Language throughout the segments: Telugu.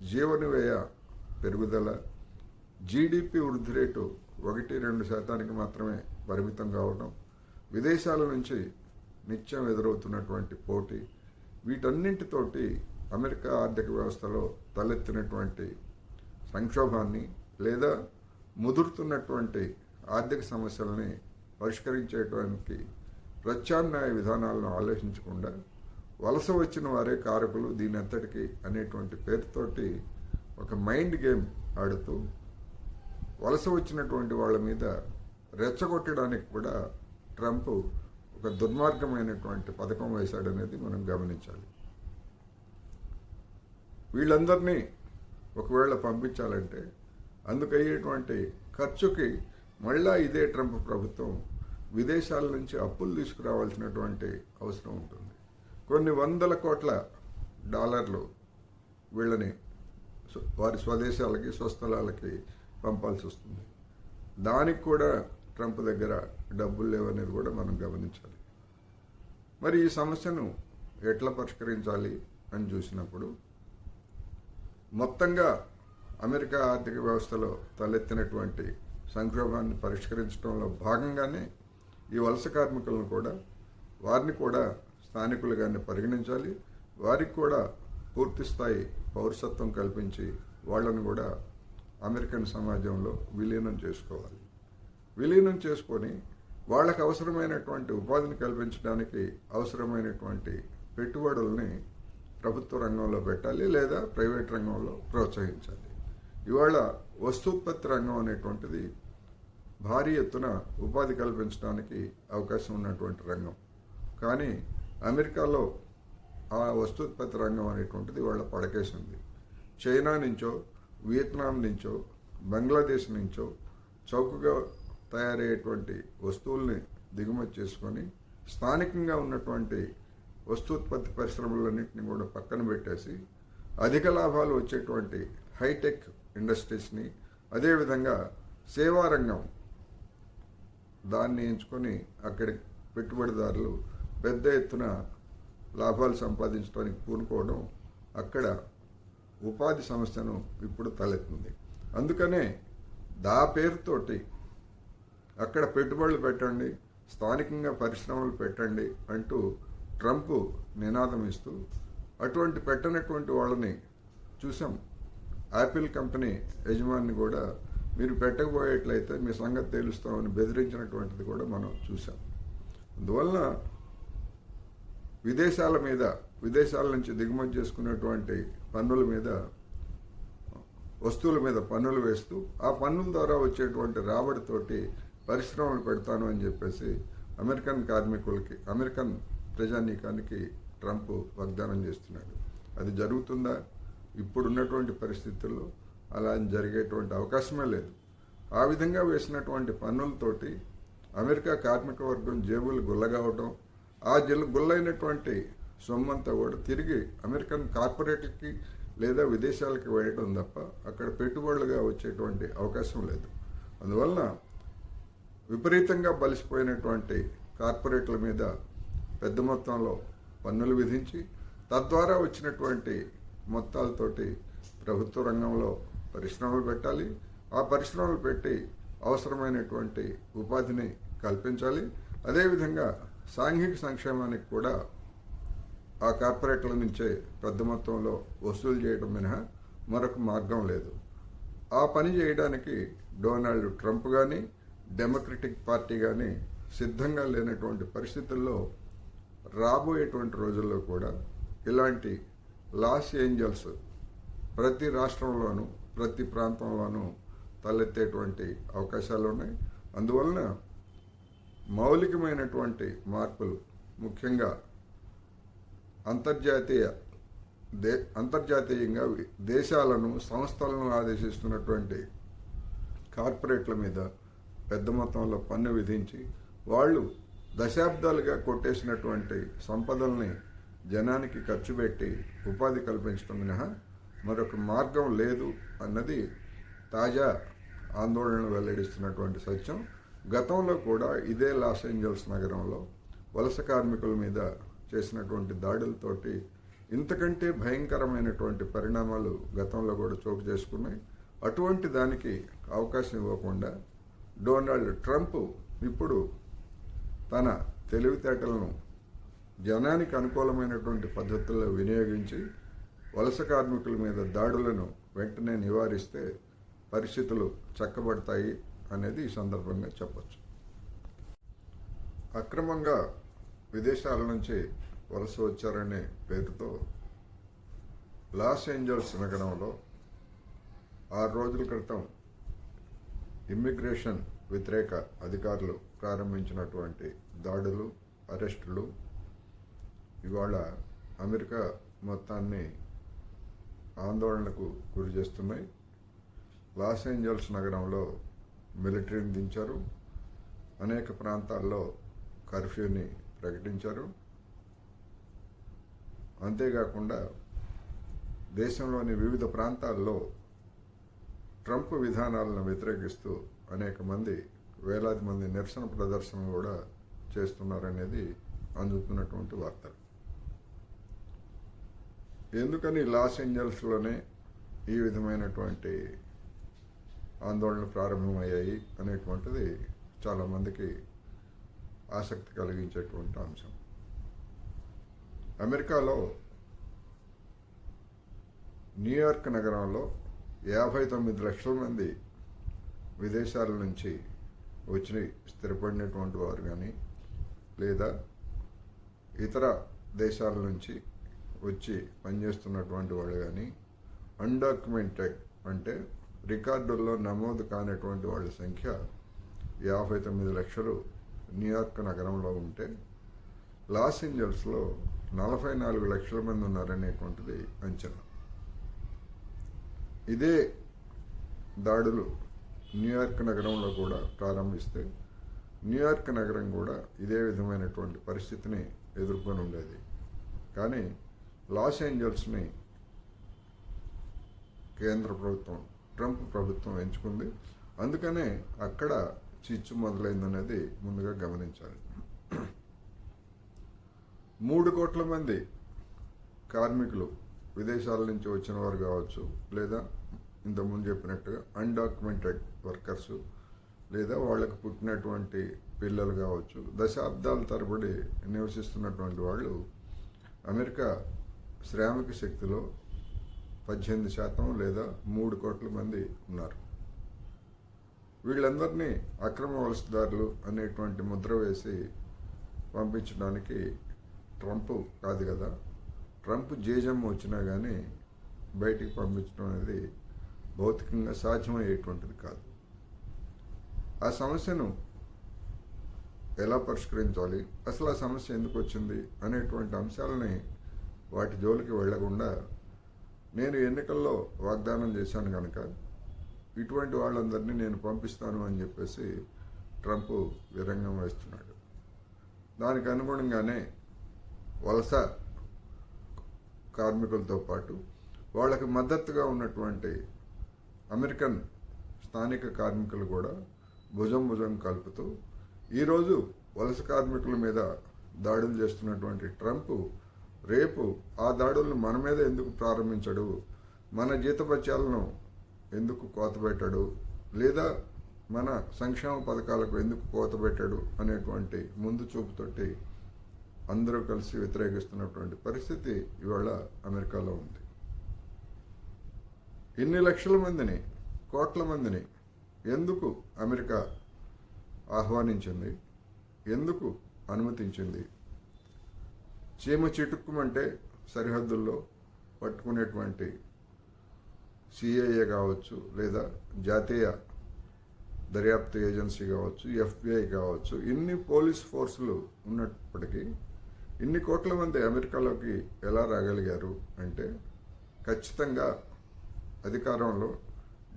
జీవన వ్యయ పెరుగుదల జీడిపి వృద్ధి రేటు ఒకటి రెండు శాతానికి మాత్రమే పరిమితం కావడం విదేశాల నుంచి నిత్యం ఎదురవుతున్నటువంటి పోటీ వీటన్నింటితోటి అమెరికా ఆర్థిక వ్యవస్థలో తలెత్తినటువంటి సంక్షోభాన్ని లేదా ముదురుతున్నటువంటి ఆర్థిక సమస్యలని పరిష్కరించేటానికి ప్రత్యామ్నాయ విధానాలను ఆలోచించకుండా వలస వచ్చిన వారే కారకులు దీని అంతటికి అనేటువంటి పేరుతోటి ఒక మైండ్ గేమ్ ఆడుతూ వలస వచ్చినటువంటి వాళ్ళ మీద రెచ్చగొట్టడానికి కూడా ట్రంప్ ఒక దుర్మార్గమైనటువంటి పథకం వేశాడనేది మనం గమనించాలి. వీళ్ళందరినీ ఒకవేళ పంపించాలంటే అందుకయ్యేటువంటి ఖర్చుకి మళ్ళా ఇదే ట్రంప్ ప్రభుత్వం విదేశాల నుంచి అప్పులు తీసుకురావాల్సినటువంటి అవసరం ఉంటుంది. కొన్ని వందల కోట్ల డాలర్లు వీళ్ళని వారి స్వదేశాలకి స్వస్థలాలకి పంపాల్సి వస్తుంది. దానికి కూడా ట్రంప్ దగ్గర డబ్బులు లేవనేది కూడా మనం గమనించాలి. మరి ఈ సమస్యను ఎట్లా పరిష్కరించాలి అని చూసినప్పుడు మొత్తంగా అమెరికా ఆర్థిక వ్యవస్థలో తలెత్తినటువంటి సంక్షోభాన్ని పరిష్కరించడంలో భాగంగానే ఈ వలస కార్మికులను కూడా వారిని కూడా స్థానికులు గారిని పరిగణించాలి. వారికి కూడా పూర్తి స్థాయి పౌరసత్వం కల్పించి వాళ్ళను కూడా అమెరికన్ సమాజంలో విలీనం చేసుకోవాలి. విలీనం చేసుకొని వాళ్ళకు అవసరమైనటువంటి ఉపాధిని కల్పించడానికి అవసరమైనటువంటి పెట్టుబడుల్ని ప్రభుత్వ రంగంలో పెట్టాలి లేదా ప్రైవేట్ రంగంలో ప్రోత్సహించాలి. ఇవాళ వస్తుత్పత్తి రంగం అనేటువంటిది భారీ ఎత్తున ఉపాధి కల్పించడానికి అవకాశం ఉన్నటువంటి రంగం. కానీ అమెరికాలో ఆ వస్తూత్పత్తి రంగం అనేటువంటిది వాళ్ళ పడకేసింది చైనా నుంచో వియత్నాం నుంచో బంగ్లాదేశ్ నుంచో చౌకగా తయారయ్యేటువంటి వస్తువుల్ని దిగుమతి చేసుకొని స్థానికంగా ఉన్నటువంటి వస్తూత్పత్తి పరిశ్రమలన్నింటినీ కూడా పక్కన పెట్టేసి అధిక లాభాలు వచ్చేటువంటి హైటెక్ ఇండస్ట్రీస్ని అదేవిధంగా సేవారంగం దాన్ని ఎంచుకొని అక్కడి పెట్టుబడిదారులు పెద్ద ఎత్తున లాభాలు సంపాదించడానికి పూనుకోవడం అక్కడ ఉపాధి సమస్యను ఇప్పుడు తలెత్తింది. అందుకనే దా పేరుతోటి అక్కడ పెట్టుబడులు పెట్టండి స్థానికంగా పరిశ్రమలు పెట్టండి అంటూ ట్రంప్ నినాదం ఇస్తూ అటువంటి పెట్టనటువంటి వాళ్ళని చూసాం. యాపిల్ కంపెనీ యజమాని కూడా మీరు పెట్టకపోయేట్లయితే మీ సంగతి తేలుస్తామని బెదిరించినటువంటిది కూడా మనం చూసాం. అందువలన విదేశాల మీద విదేశాల నుంచి దిగుమతి చేసుకునేటువంటి పన్నుల మీద వస్తువుల మీద పన్నులు వేస్తూ ఆ పన్నుల ద్వారా వచ్చేటువంటి రాబడితోటి పరిశ్రమలు పెడతాను అని చెప్పేసి అమెరికన్ కార్మికులకి అమెరికన్ ప్రజానీకానికి ట్రంప్ వాగ్దానం చేస్తున్నాడు. అది జరుగుతుందా? ఇప్పుడున్నటువంటి పరిస్థితుల్లో అలా జరిగేటువంటి అవకాశమే లేదు. ఆ విధంగా వేసినటువంటి పన్నులతోటి అమెరికా కార్మిక వర్గం జేబులు గుల్లగావటం ఆ జిల్ గుల్లైనటువంటి సొమ్మంతా కూడా తిరిగి అమెరికన్ కార్పొరేట్లకి లేదా విదేశాలకి వెళ్ళడం తప్ప అక్కడ పెట్టుబడులుగా వచ్చేటువంటి అవకాశం లేదు. అందువలన విపరీతంగా బలిసిపోయినటువంటి కార్పొరేట్ల మీద పెద్ద మొత్తంలో పన్నులు విధించి తద్వారా వచ్చినటువంటి మొత్తాలతోటి ప్రభుత్వ రంగంలో పరిశ్రమలు పెట్టాలి. ఆ పరిశ్రమలు పెట్టి అవసరమైనటువంటి ఉపాధిని కల్పించాలి. అదేవిధంగా సాంఘిక సంక్షేమానికి కూడా ఆ కార్పొరేట్ల నుంచే పెద్ద మొత్తంలో వసూలు చేయడం మినహా మరొక మార్గం లేదు. ఆ పని చేయడానికి డొనాల్డ్ ట్రంప్ కానీ డెమోక్రటిక్ పార్టీ కానీ సిద్ధంగా లేనటువంటి పరిస్థితుల్లో రాబోయేటువంటి రోజుల్లో కూడా ఇలాంటి లాస్ ఏంజల్స్ ప్రతి రాష్ట్రంలోనూ ప్రతి ప్రాంతంలోనూ తలెత్తేటువంటి అవకాశాలు ఉన్నాయి అందువలన మౌలికమైనటువంటి మార్పులు ముఖ్యంగా అంతర్జాతీయ దే అంతర్జాతీయంగా దేశాలను సంస్థలను ఆదేశిస్తున్నటువంటి కార్పొరేట్ల మీద పెద్ద మొత్తంలో పన్ను విధించి వాళ్ళు దశాబ్దాలుగా కొట్టేసినటువంటి సంపదల్ని జనానికి ఖర్చు పెట్టి ఉపాధి కల్పించడం మినహా మరొక మార్గం లేదు అన్నది తాజా ఆందోళనలు వెల్లడిస్తున్నటువంటి సత్యం. గతంలో కూడా ఇదే లాస్ ఏంజల్స్ నగరంలో వలస కార్మికుల మీద చేసినటువంటి దాడులతోటి ఇంతకంటే భయంకరమైనటువంటి పరిణామాలు గతంలో కూడా చోటు చేసుకున్నాయి. అటువంటి దానికి అవకాశం ఇవ్వకుండా డొనాల్డ్ ట్రంప్ ఇప్పుడు తన తెలివితేటలను జనానికి అనుకూలమైనటువంటి పద్ధతుల్లో వినియోగించి వలస కార్మికుల మీద దాడులను వెంటనే నివారిస్తే పరిస్థితులు చక్కబడతాయి. అనేది ఈ సందర్భంగా చెప్పచ్చు. అక్రమంగా విదేశాల నుంచి వలస వచ్చారనే పేరుతో లాస్ ఏంజల్స్ నగరంలో ఆరు రోజుల క్రితం ఇమ్మిగ్రేషన్ వ్యతిరేక అధికారులు ప్రారంభించినటువంటి దాడులు అరెస్టులు ఇవాళ అమెరికా మొత్తాన్ని ఆందోళనకు గురి చేస్తున్నాయి లాస్ ఏంజల్స్ నగరంలో మిలిటరీని దించారు. అనేక ప్రాంతాల్లో కర్ఫ్యూని ప్రకటించారు. అంతేకాకుండా దేశంలోని వివిధ ప్రాంతాల్లో ట్రంప్ విధానాలను వ్యతిరేకిస్తూ అనేక మంది వేలాది మంది నిరసన ప్రదర్శనలు కూడా చేస్తున్నారనేది అందుతున్నటువంటి వార్తలు ఎందుకని లాస్ ఏంజల్స్లోనే ఈ విధమైనటువంటి ఆందోళనలు ప్రారంభమయ్యాయి అనేటువంటిది చాలామందికి ఆసక్తి కలిగించేటువంటి అంశం. అమెరికాలో న్యూయార్క్ నగరంలో యాభై తొమ్మిది లక్షల మంది విదేశాల నుంచి వచ్చి స్థిరపడినటువంటి వారు కానీ లేదా ఇతర దేశాల నుంచి వచ్చి పనిచేస్తున్నటువంటి వాళ్ళు కానీ అన్డాక్యుమెంటెడ్ అంటే రికార్డుల్లో నమోదు కానటువంటి వాళ్ళ సంఖ్య యాభై తొమ్మిది లక్షలు న్యూయార్క్ నగరంలో ఉంటే లాస్ ఏంజల్స్లో నలభై నాలుగు లక్షల మంది ఉన్నారనేటువంటిది అంచనా. ఇదే దాడులు న్యూయార్క్ నగరంలో కూడా ప్రారంభిస్తే న్యూయార్క్ నగరం కూడా ఇదే విధమైనటువంటి పరిస్థితిని ఎదుర్కొని ఉండేది కానీ లాస్ ఏంజల్స్ని కేంద్ర ప్రభుత్వం ట్రంప్ ప్రభుత్వం ఎంచుకుంది. అందుకనే అక్కడ చిచ్చు మొదలైందనేది ముందుగా గమనించాలి. మూడు కోట్ల మంది కార్మికులు విదేశాల నుంచి వచ్చిన వారు కావచ్చు లేదా ఇంతకుముందు చెప్పినట్టుగా అన్డాక్యుమెంటెడ్ వర్కర్స్ లేదా వాళ్ళకు పుట్టినటువంటి పిల్లలు కావచ్చు దశాబ్దాల తరబడి నివసిస్తున్నటువంటి వాళ్ళు అమెరికా శ్రామిక శక్తిలో పద్దెనిమిది శాతం లేదా మూడు కోట్ల మంది ఉన్నారు. వీళ్ళందరినీ అక్రమ వలసదారులు అనేటువంటి ముద్ర వేసి పంపించడానికి ట్రంప్ కాదు కదా. ట్రంప్ జేజమ్మ వచ్చినా కానీ బయటికి పంపించడం అనేది భౌతికంగా సాధ్యమయ్యేటువంటిది కాదు. ఆ సమస్యను ఎలా పరిష్కరించాలి? అసలు ఆ సమస్య ఎందుకు వచ్చింది? అనేటువంటి అంశాలని వాటి జోలికి వెళ్ళకుండా నేను ఎన్నికల్లో వాగ్దానం చేశాను కనుక ఇటువంటి వాళ్ళందరినీ నేను పంపిస్తాను అని చెప్పేసి ట్రంప్ విరంగం వేస్తున్నాడు. దానికి అనుగుణంగానే వలస కార్మికులతో పాటు వాళ్ళకి మద్దతుగా ఉన్నటువంటి అమెరికన్ స్థానిక కార్మికులు కూడా భుజం భుజం కలుపుతూ ఈరోజు వలస కార్మికుల మీద దాడులు చేస్తున్నటువంటి ట్రంప్ రేపు ఆ దాడులను మన మీద ఎందుకు ప్రారంభించడు? మన జీతపత్యాలను ఎందుకు కోతబెట్టాడు లేదా మన సంక్షేమ పథకాలకు ఎందుకు కోతబెట్టాడు అనేటువంటి ముందు చూపుతోటి అందరూ కలిసి వ్యతిరేకిస్తున్నటువంటి పరిస్థితి ఇవాళ అమెరికాలో ఉంది. ఇన్ని లక్షల మందిని కోట్ల మందిని ఎందుకు అమెరికా ఆహ్వానించింది? ఎందుకు అనుమతించింది? చీమ చిటుక్కుమంటే సరిహద్దుల్లో పట్టుకునేటువంటి సిఐఏ కావచ్చు లేదా జాతీయ దర్యాప్తు ఏజెన్సీ కావచ్చు ఎఫ్బిఐ కావచ్చు ఇన్ని పోలీస్ ఫోర్సులు ఉన్నప్పటికీ ఇన్ని కోట్ల మంది అమెరికాలోకి ఎలా రాగలిగారు అంటే ఖచ్చితంగా అధికారంలో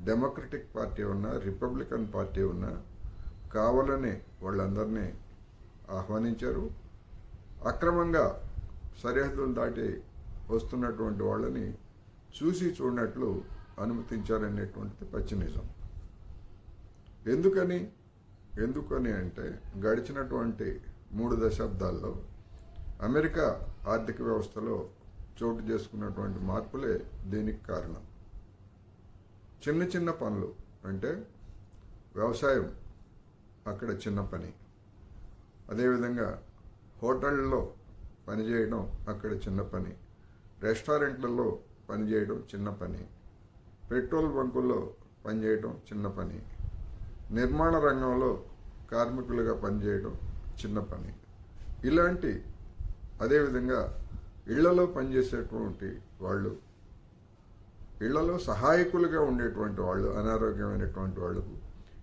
డెమోక్రటిక్ పార్టీ ఉన్న రిపబ్లికన్ పార్టీ ఉన్న కావాలని వాళ్ళందరినీ ఆహ్వానించారు. అక్రమంగా సరిహద్దులు దాటి వస్తున్నటువంటి వాళ్ళని చూసి చూడనట్లు అనుమతించారనేటువంటిది పచ్చి నిజం ఎందుకని? ఎందుకని అంటే గడిచినటువంటి మూడు దశాబ్దాల్లో అమెరికా ఆర్థిక వ్యవస్థలో చోటు చేసుకున్నటువంటి మార్పులే దీనికి కారణం. చిన్న చిన్న పనులు అంటే వ్యవసాయం అక్కడ చిన్న పని. అదేవిధంగా హోటళ్ళలో పనిచేయడం అక్కడ చిన్న పని. రెస్టారెంట్లలో పనిచేయడం చిన్న పని. పెట్రోల్ బంకుల్లో పనిచేయడం చిన్న పని. నిర్మాణ రంగంలో కార్మికులుగా పనిచేయడం చిన్న పని. ఇలాంటి అదేవిధంగా ఇళ్ళలో పనిచేసేటువంటి వాళ్ళు ఇళ్ళలో సహాయకులుగా ఉండేటువంటి వాళ్ళు అనారోగ్యమైనటువంటి వాళ్ళకు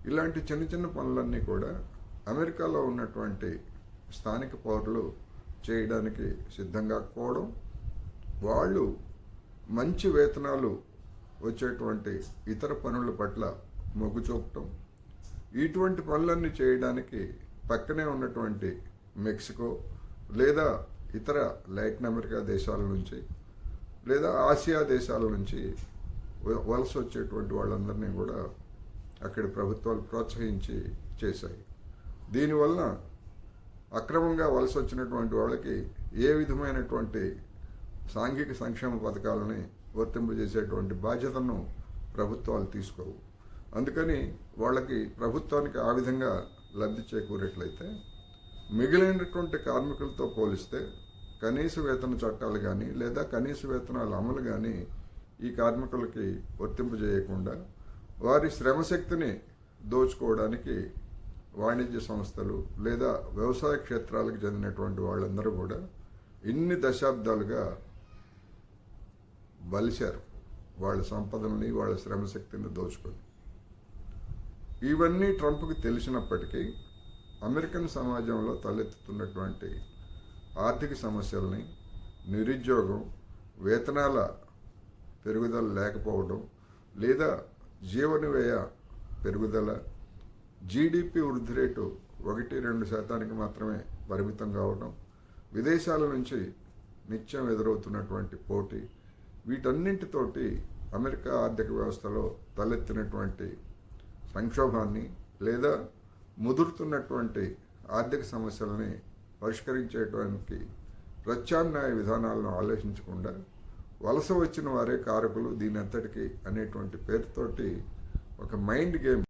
ఇలాంటి చిన్న చిన్న పనులన్నీ కూడా అమెరికాలో ఉన్నటువంటి స్థానిక పౌరులు చేయడానికి సిద్ధంగా పోవడం వాళ్ళు మంచి వేతనాలు వచ్చేటువంటి ఇతర పనుల పట్ల మొగ్గు చూపటం ఇటువంటి పనులన్నీ చేయడానికి పక్కనే ఉన్నటువంటి మెక్సికో లేదా ఇతర లాటిన్ అమెరికా దేశాల నుంచి లేదా ఆసియా దేశాల నుంచి వలస వచ్చేటువంటి వాళ్ళందరినీ కూడా అక్కడి ప్రభుత్వాలు ప్రోత్సహించి చేశాయి. దీనివలన అక్రమంగా వలస వచ్చినటువంటి వాళ్ళకి ఏ విధమైనటువంటి సాంఘిక సంక్షేమ పథకాలని వర్తింపజేసేటువంటి బాధ్యతను ప్రభుత్వాలు తీసుకోవు. అందుకని వాళ్ళకి ప్రభుత్వానికి ఆ విధంగా లబ్ధి చేకూరేట్లయితే మిగిలినటువంటి కార్మికులతో పోలిస్తే కనీస వేతన చట్టాలు కానీ లేదా కనీస వేతనాల అమలు కానీ ఈ కార్మికులకి వర్తింపజేయకుండా వారి శ్రమశక్తిని దోచుకోవడానికి వాణిజ్య సంస్థలు లేదా వ్యవసాయ క్షేత్రాలకు చెందినటువంటి వాళ్ళందరూ కూడా ఇన్ని దశాబ్దాలుగా బలిశారు. వాళ్ళ సంపదల్ని వాళ్ళ శ్రమశక్తిని దోచుకొని. ఇవన్నీ ట్రంప్కి తెలిసినప్పటికీ అమెరికన్ సమాజంలో తలెత్తుతున్నటువంటి ఆర్థిక సమస్యల్ని నిరుద్యోగం వేతనాల పెరుగుదల లేకపోవడం లేదా జీవన వ్యయ పెరుగుదల జీడిపి వృద్ధి రేటు ఒకటి రెండు శాతానికి మాత్రమే పరిమితం కావడం విదేశాల నుంచి నిత్యం ఎదురవుతున్నటువంటి పోటీ వీటన్నింటితోటి అమెరికా ఆర్థిక వ్యవస్థలో తలెత్తినటువంటి సంక్షోభాన్ని లేదా ముదురుతున్నటువంటి ఆర్థిక సమస్యలని పరిష్కరించేటానికి ప్రత్యామ్నాయ విధానాలను ఆలోచించకుండా వలస వచ్చిన వారే కారకులు దీని అంతటికి అనేటువంటి పేరుతోటి ఒక మైండ్ గేమ్